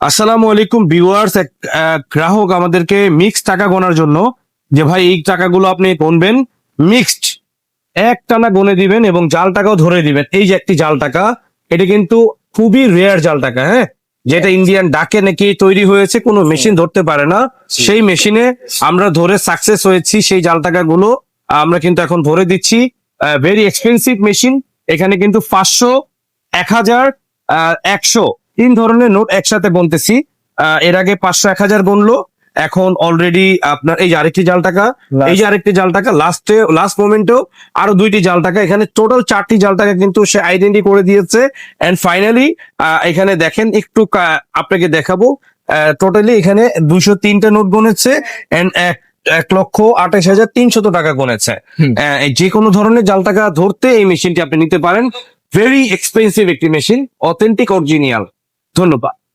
আসসালামু আলাইকুম ভিউয়ার্স এক গ্রাহক আমাদেরকে মিক্স টাকা গোনার জন্য যে ভাই এই টাকাগুলো আপনি গুনবেন মিক্সড এক টানা গুনে দিবেন এবং জাল টাকাও ধরে দিবেন। এই যে একটি জাল টাকা এটা কিন্তু খুবই রেয়ার জাল টাকা হ্যাঁ? যেটা ইন্ডিয়ান ডাকে নাকি তৈরি হয়েছে কোনো মেশিন ধরতে পারে না। সেই মেশিনে আমরা ধরে সাকসেস হয়েছি সেই জাল টাকাগুলো আমরা কিন্তু এখন ধরে দিচ্ছি। ভেরি এক্সপেন্সিভ মেশিন এখানে কিন্তু পাঁচশো এক হাজার একশো তিন ধরনের নোট একসাথে গুনতেছি আহ, এর আগে পাঁচশো এক হাজার গুনলো এখন অলরেডি আপনার এই যে আরেকটি জাল টাকা এই যে আরেকটি জাল টাকা লাস্টে লাস্ট মোমেন্টেও আরও দুইটি জাল টাকা এখানে টোটাল চারটি জাল টাকা কিন্তু সে আইডেন্টি করে দিয়েছে। এন্ড ফাইনালি এখানে দেখেন একটু আপনাকে দেখাবো। টোটালি এখানে দুইশো তিনটা নোট গুনেছে এন্ড এক এক লক্ষ আঠাশ হাজার তিনশত টাকা গুনেছে যে কোনো ধরনের জাল টাকা ধরতে এই মেশিনটি আপনি নিতে পারেন। ভেরি এক্সপেন্সিভ একটি মেশিন অথেন্টিক অরিজিনাল ধন্যবাদ।